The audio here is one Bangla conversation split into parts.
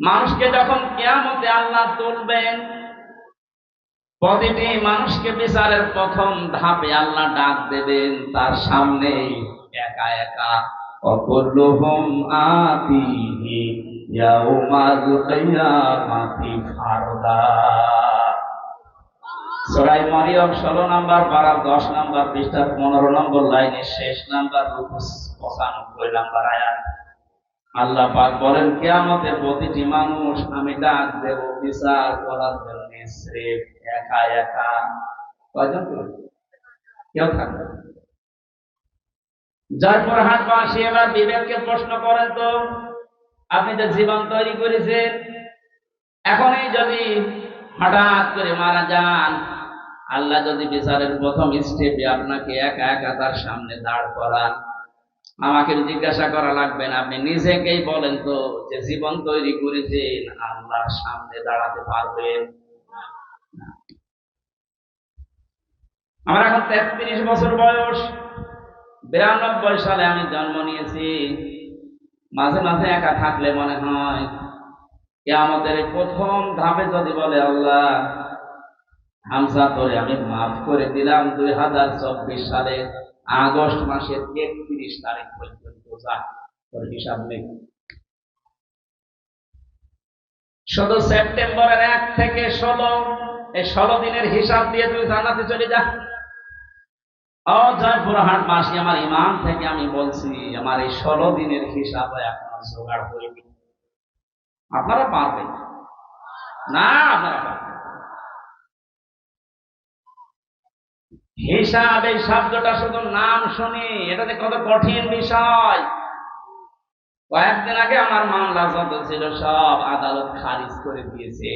মানুষকে যখন কেয়ামতে আল্লাহ তুলবেন, প্রতিটি মানুষকে বিচারের প্রথম ধাপে আল্লাহ ডাক দেবেন, তার সামনে একা একা, অকুল্লুহুম আতিহি ইয়াউমাল নাম্বার লাইনের শেষ নাম্বার পঁচানব্বই নাম্বার আয়াত। আল্লাহ পাক বলেন, কেয়ামতের প্রতিটি মানুষ আমি ডাক দেব, বিচার করার জন্য স্রেফ একা একা কয়জন? কেউ থাকবে না। জয়পুর হাটবাসী এবার বিবেককে প্রশ্ন করেন তো, আপনি যে জীবন তৈরি করেছেন এখনই যদি হঠাৎ করে মারা যান, আল্লাহ যদি বিচারের প্রথম স্টেপে আপনাকে একা একা তার সামনে দাঁড় করান আমাকে জিজ্ঞাসা করা লাগবে না। আপনি নিজেকেই বলেন তো যে জীবন তৈরি করেছেন আল্লাহর সামনে দাঁড়াতে পারবেন আমার এখন তেত্রিশ বছর বয়স। বিরানব্বই সালে আমি জন্ম নিয়েছি। মাঝে মাঝে একা থাকলে মনে হয় কে আমাদের প্রথম ধাপে যদি বলে, আল্লাহ হামসা তোরে আমি মাফ করে দিলাম দুই হাজার চব্বিশ সালে। আগস্ট মাসের একত্রিশ তারিখ পর্যন্ত যা তোর হিসাব নেই। শুধু সেপ্টেম্বরের এক থেকে ষোলো, এই ষোলো দিনের হিসাব দিয়ে তুই জানাতে চলে যা। ও জয়পুরহাট মাসি আমার ইমাম থেকে আমি বলছি, আমার এই ষোলো দিনের হিসাব এখনও জোগাড় হয়নি। আপনারা পারবেন? না, আপনারা পারবেন হিসাব এই শব্দটা শুধু নাম শুনি, এটাতে কত কঠিন বিষয়। কয়েকদিন আগে আমার মামলা যত ছিল, সব আদালত খারিজ করে দিয়েছে।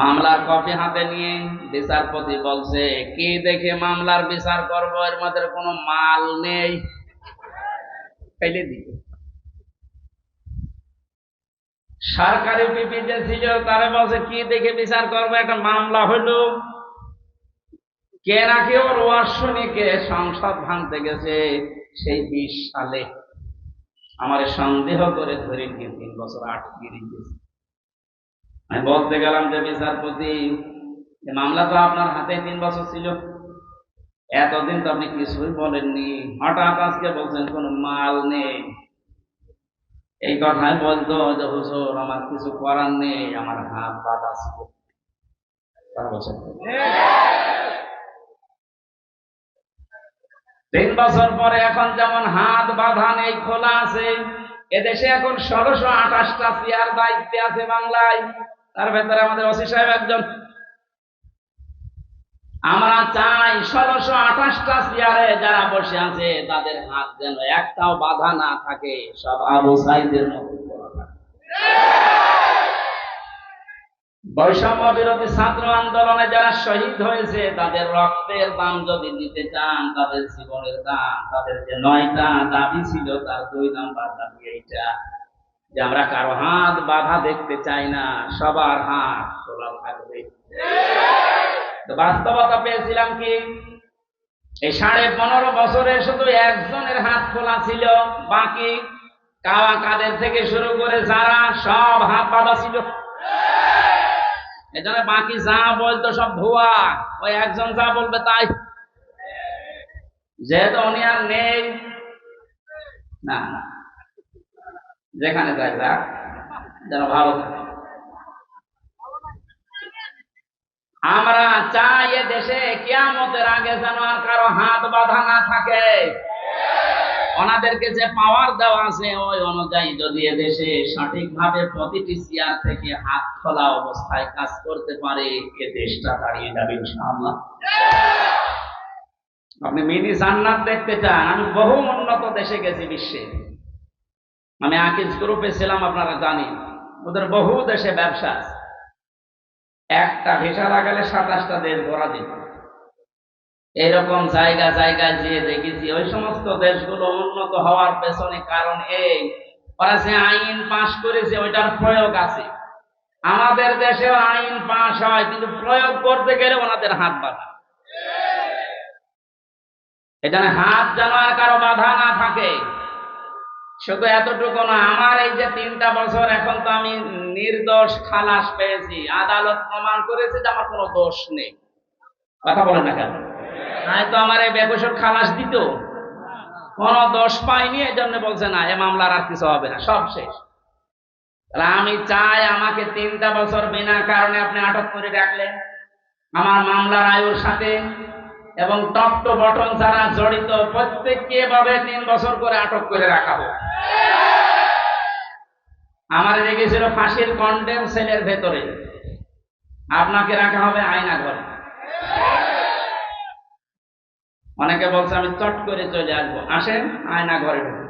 মামলার কপি হাতে নিয়ে বিচারপতি বলছে, কি দেখে মামলার বিচার করব? এর মধ্যে কোনো মাল নেই। ফেলে দিবে সরকারি পিপি যে ছিল, তারা বলছে, কি দেখে বিচার করব? একটা মামলা হইল কে নাকি ওর সংসদ ভাঙতে গেছে? সেই বিশ সালে। আমার সন্দেহ করে ধরে নিয়ে তিন বছর আটকে রেখেছে আমি বলতে গেলাম যে, বিচারপতি মামলা তো আপনার হাতে তিন বছর ছিল। এতদিন তো আপনি কিছুই বলেননি। হঠাৎ আজকে বলছেন, কোন মাল নেই। এই কথাই বলতো যে, হুজুর, আমার কিছু করার নেই। আমার হাত বাঁধা ছিল। কথা তিন বছর পরে এখন যেমন হাত বাঁধা নেই, খোলা আছে, এদেশে এখন ষোলোশো আঠাশটা চেয়ার দায়িত্বে আছে বাংলায় তার ভেতরে আমাদের ওসি সাহেব একজন আমরা চাই ষোলোশো আঠাশটা চেয়ারে যারা বসে আছে, তাদের হাত যেন একটাও বাধা না থাকে, সব আবু সাইদের মতো। বৈষম্য ছাত্র আন্দোলনে যারা শহীদ হয়েছে, তাদের রক্তের দাম যদি দিতে চান, তাদের জীবনের দাম, তাদের যে নয়টা দাবি ছিল, তার দুই দাবি এইটা যে আমরা কারও হাত বাধা দেখতে চাই না, সবার হাত খোলা থাকবে। বাস্তবতা পেয়েছিলাম কি? এই সাড়ে পনেরো বছরে শুধু একজনের হাত খোলা ছিল, বাকি কাওয়া কাদের থেকে শুরু করে যারা সব হাত বাঁধা ছিল এজন্য বাকি যা বলতো সব ভুয়া। ওই একজন যা বলবে তাই। যেহেতু উনি আর নেই, না না। যেখানে যায় যাক যেন ভালো আমরা চাই এ দেশে কিয়ামতের আগে যেন আর কারও হাত বাঁধা না থাকে। ওনাদেরকে যে পাওয়ার দেওয়া আছে, ওই অনুযায়ী যদি এদেশে সঠিকভাবে প্রতিটি চেয়ার থেকে হাত খোলা অবস্থায় কাজ করতে পারে, এ দেশটা দাঁড়িয়ে যাবে ইনশাআল্লাহ। আপনি মিনি জান্নাত দেখতে চান, আমি বহু উন্নত দেশে গেছি বিশ্বে। আমি আকিজ গ্রুপে ছিলাম, আপনারা জানেন। ওদের বহু দেশে ব্যবসা একটা ভিসা লাগালে সাতাশটা দেশ ভরা দিত। এরকম জায়গা, জায়গায় যেয়ে দেখেছি। ওই সমস্ত দেশগুলো উন্নত হওয়ার পেছনে কারণ এই। ওরা যে আইন পাশ করেছে, ওইটার প্রয়োগ আছে। আমাদের দেশেও আইন পাশ হয়, কিন্তু প্রয়োগ করতে গেলে ওনাদের হাত বাঁধা। এখানে হাত যেন আর কারও বাধা না থাকে। শুধু এতটুকু না, আমার এই যে তিনটা বছর এখন তো আমি নির্দোষ খালাস পেয়েছি। আদালত প্রমাণ করেছে যে আমার কোনো দোষ নেই। কথা বলেন না কেন? নাই তো আমার এই বেকসুর খালাস দিত। কোন দোষ পাইনি এই জন্য বলছে, না, এ মামলার আর কিছু হবে না, সব শেষ। তাহলে আমি চাই আমাকে তিনটা বছর বিনা কারণে আপনি আটক করে রাখলেন। আমার মামলার আয়ুর সাথে এবং টপ টু বটন যারা জড়িত প্রত্যেককে এভাবে তিন বছর করে আটক করে রাখা হোক। আমার রেখেছিল ফাঁসির কন্ডেম সেলের ভেতরে। আপনাকে রাখা হবে আয়না ঘরে অনেকে বলছে, আমি চট করে চলে আসব। আসেন, আয়না ঘরে ঢুকুন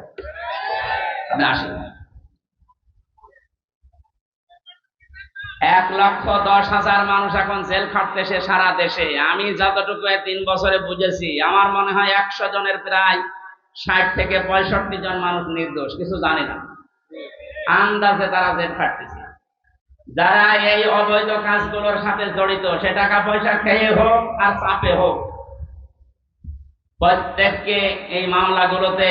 আপনি আসেন এক লক্ষ দশ হাজার মানুষ এখন জেল খাটতেছে সারা দেশে। আমি যতটুকু তিন বছরে বুঝেছি, আমার মনে হয় একশো জনের প্রায় ষাট থেকে পঁয়ষট্টি জন মানুষ নির্দোষ, কিছু জানে না। আন্দাজে তারা জেল খাটতেছে। যারা এই অবৈধ কাজগুলোর সাথে জড়িত, সে টাকা পয়সা খেয়ে হোক আর চাপে হোক প্রত্যেককে এই মামলাগুলোতে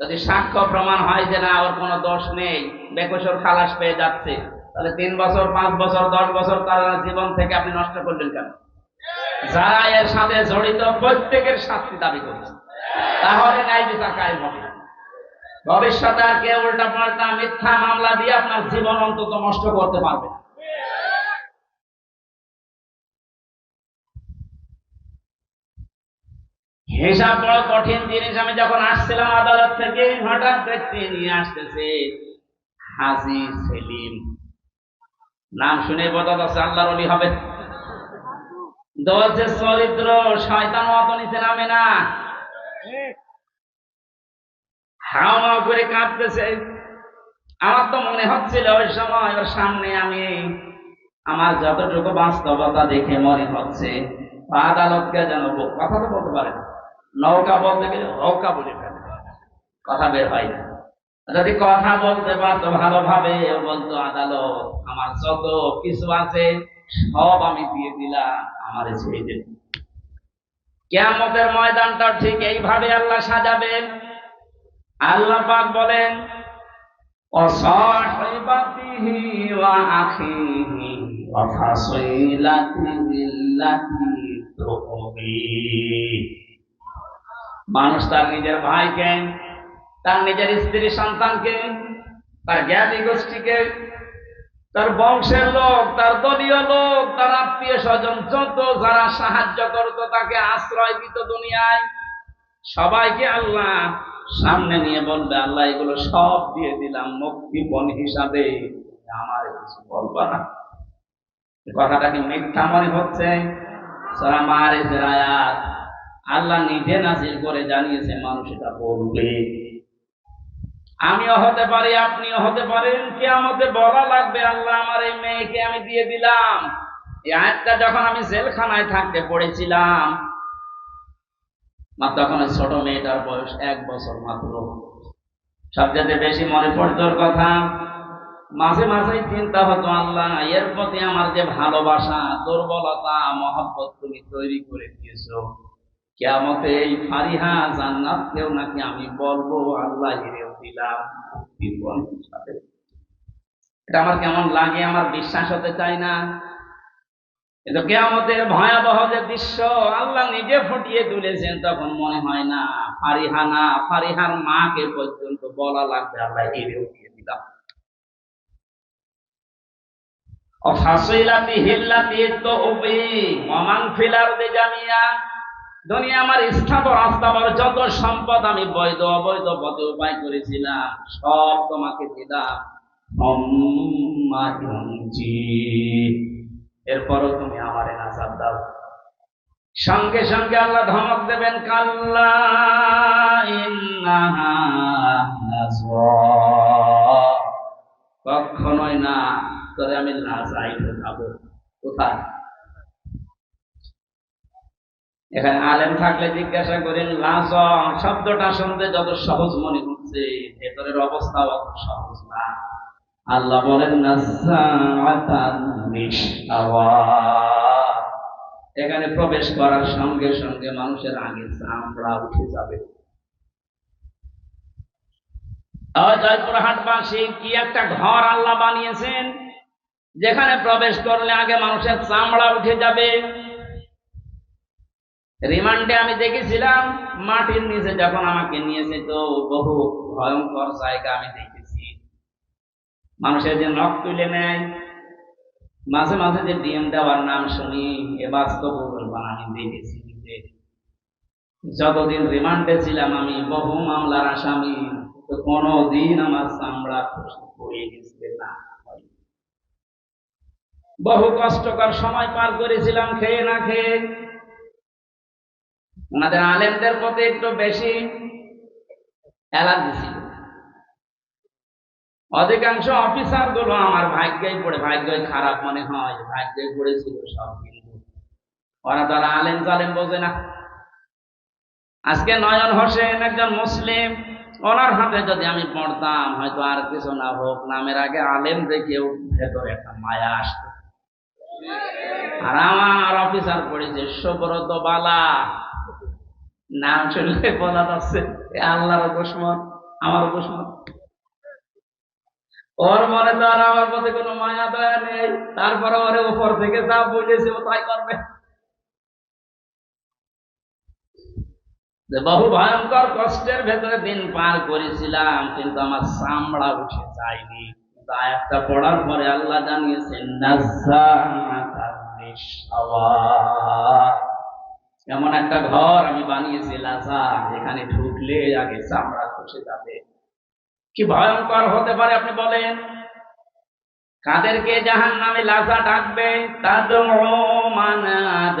যদি সাক্ষ্য প্রমাণ হয় যে না, ওর কোনো দোষ নেই, বেকসর খালাস পেয়ে যাচ্ছে, তাহলে তিন বছর, পাঁচ বছর, দশ বছর তার জীবন থেকে আপনি নষ্ট করলেন কেন? যারা এর সাথে জড়িত প্রত্যেকের শাস্তি দাবি করছে। তাহলে ভবিষ্যতে আর কেউ উল্টা পাল্টা মিথ্যা মামলা দিয়ে আপনার জীবন অন্তত নষ্ট করতে পারবে না। হিসাব বড় কঠিন জিনিস। আমি যখন আসছিলাম আদালত থেকে, হঠাৎ ব্যক্তি নিয়ে আসতেছে হাজি সেলিম। নাম শুনে বোঝা যাচ্ছে আল্লাহর অলি হবে। দলছে চরিত্র শয়তান অত নিচে নামে না। হাও মাও করে কাঁপতেছে আমার তো মনে হচ্ছিল ওই সময় ওর সামনে আমি আমার যতটুকু বাস্তবতা দেখে মনে হচ্ছে, আদালতকে যেন কথা তো বলতে পারে না। নৌকা বলতে গেলে নৌকা বলে ফেলে। কথা বের হয় না। যদি কথা বলতে পারতো ভালোভাবে বলতো, আদালত, আমার যত কিছু আছে, সব আমি দিয়ে দিলাম, আমার ছেড়ে দেব কেয়ামতের ময়দানটা ঠিক এইভাবে আল্লাহ সাজাবেন আল্লাহ পাক বলেন, অসহিবাতিহি মানুষ তার নিজের ভাইকে, তার নিজের স্ত্রী সন্তানকে, তার জ্ঞাতি গোষ্ঠীকে, তার বংশের লোক, তার দলীয় লোক, তার আত্মীয় স্বজন, যত যারা সাহায্য করতো তাকে আশ্রয় দিত দুনিয়ায়, সবাইকে আল্লাহ সামনে নিয়ে বলবে, আল্লাহ এগুলো সব দিয়ে দিলাম মুক্তিপণ হিসাবে। আমার কিছু বলব না। কথাটা কি মিথ্যা মনে হচ্ছে? সারা মারিফের আয়াত। আল্লাহ নিজে নাজিল করে জানিয়েছে মানুষ এটা বলবে। আমিও হতে পারি, আপনিও হতে পারেন কে আমাকে বলা লাগবে, আল্লাহ আমার এই মেয়েকে আমি দিয়ে দিলাম। আয়াতটা যখন আমি জেলখানায় থাকতে পড়েছিলাম তখন ওই ছোট মেয়েটার বয়স এক বছর মাত্র। সবচেয়ে বেশি মনে পড়ত ওর কথা। মাঝে মাঝেই চিন্তা হতো, আল্লাহ, এর প্রতি আমার যে ভালোবাসা, দুর্বলতা, মহব্বত তুমি তৈরি করে দিয়েছ। কেমতে এই ফারিহা জান্নাত কেউ নাকি আমি বলব, আল্লাহ হিরেও দিলাম। এটা আমার কেমন লাগে, আমার বিশ্বাস হতে না। কিন্তু কেয়ামতের ভয়াবহ যে দৃশ্য, আল্লাহ নিজে ফুটিয়ে তুলেছেন, তখন মনে হয় না, ফারিহা না, ফারিহার মাকে পর্যন্ত বলা লাগবে, আল্লাহ হিরেও দিয়ে দিলাম। হিল্লাতি তুবি ওমান ফিল আরদি জামিয়া দুনিয়া আমার স্থাবর আস্থাবর যত সম্পদ আমি বৈধ, অবৈধ পথে উপায় করেছিলাম, সব তোমাকে দিলাম। এরপরও তুমি আমার দাও সঙ্গে সঙ্গে আল্লাহ ধমক দেবেন, কাল্লা। কখনোই না, তোরে আমি লাজাই ঢোকাবো কোথায় এখানে আলেম থাকলে জিজ্ঞাসা করেন, লাজ শব্দটা শুনতে যত সহজ মনে হচ্ছে, ভেতরের অবস্থাও অত সহজ না। আল্লাহ বলেন এখানে প্রবেশ করার সঙ্গে সঙ্গে মানুষের আগে চামড়া উঠে যাবে। জয়পুরহাটবাসী কি একটা ঘর আল্লাহ বানিয়েছেন, যেখানে প্রবেশ করলে আগে মানুষের চামড়া উঠে যাবে। রিমান্ডে আমি দেখেছিলাম, মাটির নিচে যখন আমাকে নিয়েছে তো বহু ভয়ঙ্কর জায়গা আমি দেখেছি। মানুষের যে নখ তুলে নেয়, মাঝে মাঝে যে ডিএম দেওয়ার নাম শুনি, এ বাস্তব আমি দেখেছি। যতদিন রিমান্ডে ছিলাম আমি, বহু মামলার আসামি, তো কোনোদিন আমার চামড়া পড়িয়ে গেছে না। বহু কষ্টকর সময় পার করেছিলাম, খেয়ে না খেয়ে ওনাদের আলেমদের প্রতি একটু বেশি অ্যালার্জি ছিল। অধিকাংশ অফিসারগুলো আমার ভাগ্যই পড়ে, ভাগ্যই খারাপ মনে হয়, ভাগ্যই পড়েছিল সব কিন্তু। ওরা তো আলেম জালেম বোঝে না। আজকে নয়ন হোসেন একজন মুসলিম, ওনার হাতে যদি আমি পড়তাম, হয়তো আর কিছু না হোক, নামের আগে আলেম দেখেও ভেতরে একটা মায়া আসতো। আর আমার অফিসার পড়েছে সুব্রত বালা। নাম শুনলে বলা যাচ্ছে আল্লাহর দুশ্মন আমার দুশ্মন ওর মনে তো আর আমার প্রতি কোনো মায়া, দয়া নেই। তারপরে ওরে উপর থেকে যা বলেছে ও তাই করবে। বহু ভয়ঙ্কর কষ্টের ভেতরে দিন পার করেছিলাম, কিন্তু আমার চামড়া উঠে যায়নি। আয়াতটা পড়ার পরে আল্লাহ জানিয়েছেন লিশাওয়া। এমন একটা ঘর আমি বানিয়েছি লাজা যেখানে ঢুকলে আগে চামড়া খসে যাবে। কি ভয়ঙ্কর হতে পারে আপনি বলেন? কাদেরকে জাহান নামে লাজা ডাকবে? তাদু মানাদ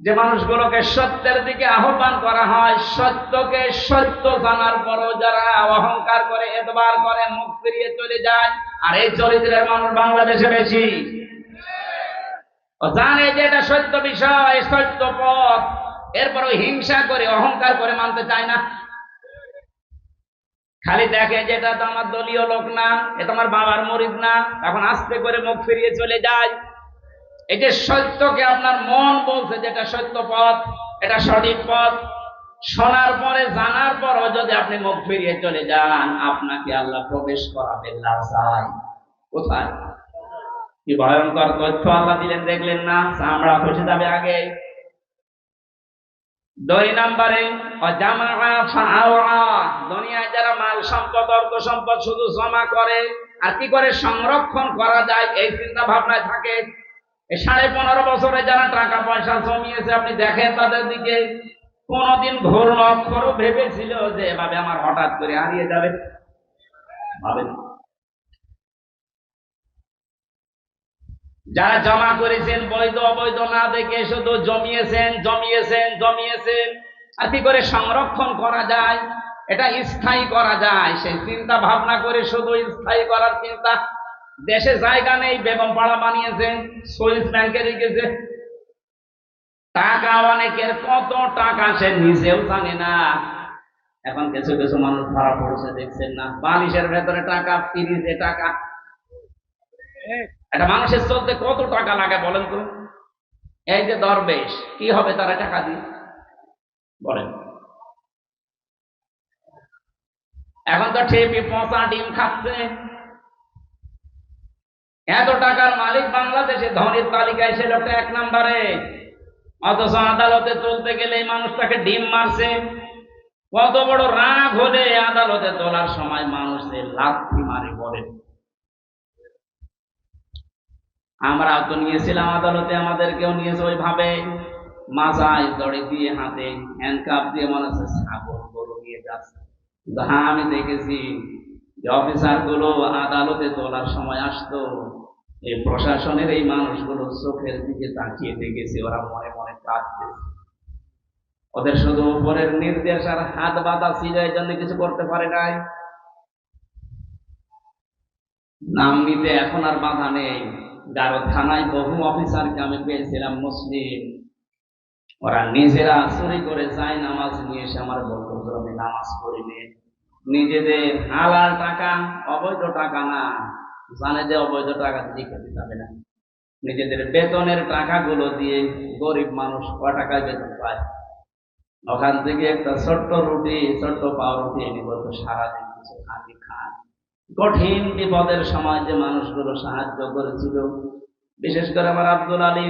যে মানুষগুলোকে সত্যের দিকে আহ্বান করা হয়, সত্যকে সত্য জানার পরও যারা অহংকার করে, এতবার করে মুখ ফিরিয়ে চলে যায়, আর এই চরিত্রের মানুষ বাংলাদেশে বেশি। জানে যে এটা সত্য বিষয়, সত্য পথ, এরপরও হিংসা করে, অহংকার করে মানতে চায় না। খালি দেখে যে এটা তো আমার দলীয় লোক না এটা আমার বাবার মরিদ না, এখন আস্তে করে মুখ ফিরিয়ে চলে যায়। এই যে সত্যকে আপনার মন বলছে যে এটা সত্য পথ, এটা সঠিক পথ, শোনার পরে, জানার পরও যদি আপনি মুখ ফিরিয়ে চলে যান, আপনাকে আল্লাহ প্রবেশ করাবে কি ভয়ঙ্কর তথ্য আল্লাহ দিলেন, দেখলেন না? যাবে আগে। দুই নম্বরে দুনিয়ায় যারা মাল সম্পদ, অর্থ সম্পদ শুধু জমা করে, আর কি করে সংরক্ষণ করা যায়, এই চিন্তা ভাবনায় থাকে। সাড়ে পনেরো বছরে যারা টাকা পয়সা জমিয়েছে, আপনি দেখেন তাদের দিকে কোনদিন ঘোর অক্ষরও ভেবেছিল যে এভাবে আমার হঠাৎ করে হারিয়ে যাবে। ভাবেন। যারা জমা করেছেন, বৈধ, অবৈধ না দেখে শুধু জমিয়েছেন জমিয়েছেন জমিয়েছেন, আর কি করে সংরক্ষণ করা যায়? এটা স্থায়ী করা যায়। সেই চিন্তা ভাবনা করে শুধু স্থায়ী করার চিন্তা দেশে জায়গা নেই, বেগম পাড়া বানিয়েছেন সুইস ব্যাংকে রেখেছে। টাকা অনেকের কত টাকা সে নিজেও জানে না। এখন কিছু কিছু মানুষ ধরা পড়ছে, দেখছেন না। বালিশের ভেতরে টাকা, ফ্রিজে টাকা। একটা মানুষের চলতে কত টাকা লাগে বলেন তো? এই যে দরবেশ, কি হবে তারা টাকা দিয়ে? বলেন। এখন তো ঠেপি পচা ডিম খাচ্ছে। এত টাকার মালিক বাংলাদেশে ধনির তালিকায় সে লোকটা এক নম্বরে। অথচ আদালতে তুলতে গেলে মানুষটাকে ডিম মারছে। কত বড় রাগ হলে আদালতে তোলার সময় মানুষের লাথি মারে বলেন আমরা তো নিয়েছিলাম আদালতে, আমাদেরকেও নিয়েছে ওইভাবে। মাজায় দড়ি দিয়ে হাতে হ্যান্ডকাপ দিয়ে মনে হচ্ছে ছাগল গরু নিয়ে যাচ্ছে। হ্যাঁ আমি দেখেছি যে অফিসারগুলো আদালতে তোলার সময় আসতো। এই প্রশাসনের এই মানুষগুলো চোখের দিকে তাকিয়ে দেখেছি, ওরা মনে মনে কাঁদছে। ওদের শুধু উপরের নির্দেশ আর হাত বাঁধা ছিল জন্য কিছু করতে পারে নাই। নাম নিতে এখন আর বাধা নেই। গারো থানায় বহু অফিসারকে আমি পেয়েছিলাম মুসলিম ওরা নিজেরা চুরি করে যায় নামাজ নিয়ে, এসে আমার বলতো আমি নামাজ পড়িনি নিজেদের হালাল টাকা, অবৈধ টাকা না। জানে যে অবৈধ টাকা দিকে দিতে হবে না। নিজেদের বেতনের টাকাগুলো দিয়ে গরিব মানুষ ক টাকায় বেতন পায়? ওখান থেকে একটা ছোট্ট রুটি, ছোট্ট পাউরুটি এনে বলতো সারাদিন কিছু খালি খান কঠিন বিপদের সময় যে মানুষগুলো সাহায্য করেছিল, বিশেষ করে আমার আব্দুল আলী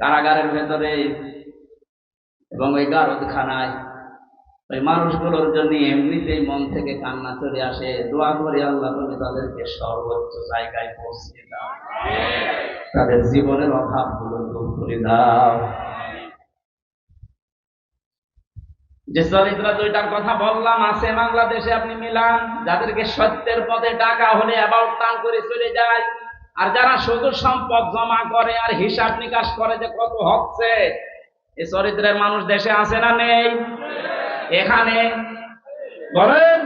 কারাগারের ভেতরে এবং ওই গারদখানায় ওই মানুষগুলোর জন্য এমনিতেই মন থেকে কান্না চলে আসে। দোয়া করে আল্লাহ তুমি তাদেরকে সর্বোচ্চ জায়গায় পৌঁছে দাও। তাদের জীবনের অভাবগুলো দূর করে দাও। যে চরিত্র দুইটার কথা বললাম, আছে বাংলাদেশে আপনি মিলান, যাদেরকে সত্যের পথে টাকা হলে অ্যাবাউট টান করে চলে যায়। আর যারা শুধু সম্পদ জমা করে আর হিসাব নিকাশ করে যে কত হচ্ছে এই চরিত্রের মানুষ দেশে আছে না নেই? এখানে বলেন,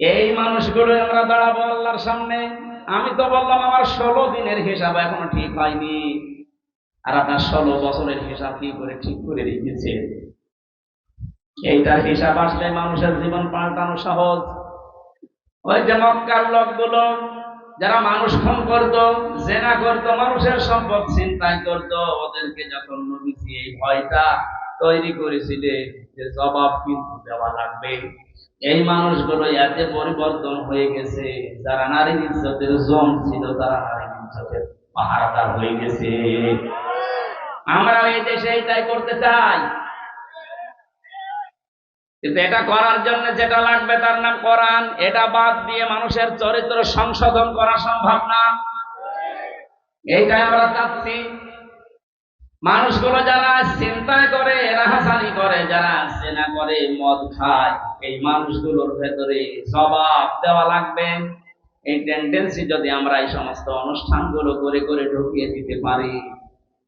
এই মানুষগুলো আমরা দাঁড়াবো আল্লাহর সামনে। আমি তো বললাম, আমার ষোলো দিনের হিসাব এখনও ঠিক হয়নি। আর আপনার ষোলো বছরের হিসাব কি করে ঠিক করে রেখেছে? এইটার হিসাব আসলে মানুষের জীবন পাল্টানো সহজ। ওই যে মক্কার লোকগুলো, যারা মানুষ খুন করতো, জেনা করতো, মানুষের সম্পদ চিন্তাই করতো, ওদেরকে যখন নবীজি এই ভয়টা তৈরি করেছিলে যে জবাব কিন্তু দেওয়া লাগবে। এই মানুষগুলো এতে পরিবর্তন হয়ে গেছে। যারা নারীর ইজ্জতের জম ছিল, তারা নারীর ইজ্জতের পাহারাদার হয়ে গেছে। আমরা এই দেশে এটাই করতে চাই। কিন্তু এটা করার জন্য যেটা লাগবে তার নাম কোরআন। এটা বাদ দিয়ে মানুষের চরিত্র সংশোধন করা সম্ভব না। এইটাই আমরা চাচ্ছি। মানুষগুলো যারা চিন্তায় করে রাহাসানি করে, যারা সেনা করে, মদ খায়, এই মানুষগুলোর ভেতরে জবাব দেওয়া লাগবে। এই টেন্ডেন্সি যদি আমরা এই সমস্ত অনুষ্ঠানগুলো করে করে ঢুকিয়ে দিতে পারি,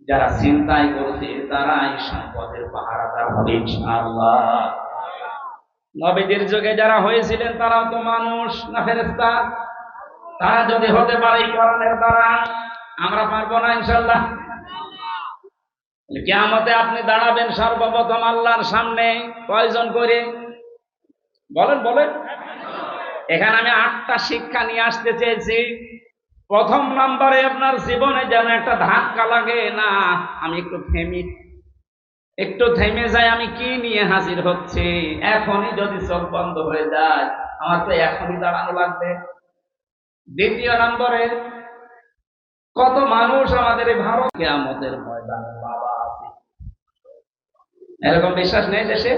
যারা চিন্তায় করছে, তারা এই সম্পদের পাহারাদার হবে, ইনশাআল্লাহ। নবীদের যুগে যারা হয়েছিলেন, তারাও তো মানুষ না ফেরেস্তা তারা যদি হতে পারে এই কোরআনের দ্বারা, আমরা পারব না ইনশাল্লাহ কেমতে আপনি দাঁড়াবেন সর্বপ্রথম আল্লাহর সামনে। কয়জন করে? বলেন বলেন। এখানে আমি আটটা শিক্ষা নিয়ে আসতে চেয়েছি। প্রথম নম্বরে আপনার জীবনে যেন একটা ধাক্কা লাগে, না, আমি একটু থেমি, একটু থেমে যায় আমি কি নিয়ে হাজির হচ্ছে? এখনই যদি চোখ বন্ধ হয়ে যায়, আমার তো এখনই দাঁড়ানো লাগবে। দ্বিতীয় নম্বরে, কত মানুষ আমাদের এই ভারত কেয়ামতের ময়দানে বাবা এরকম বিশ্বাস নেই দেশে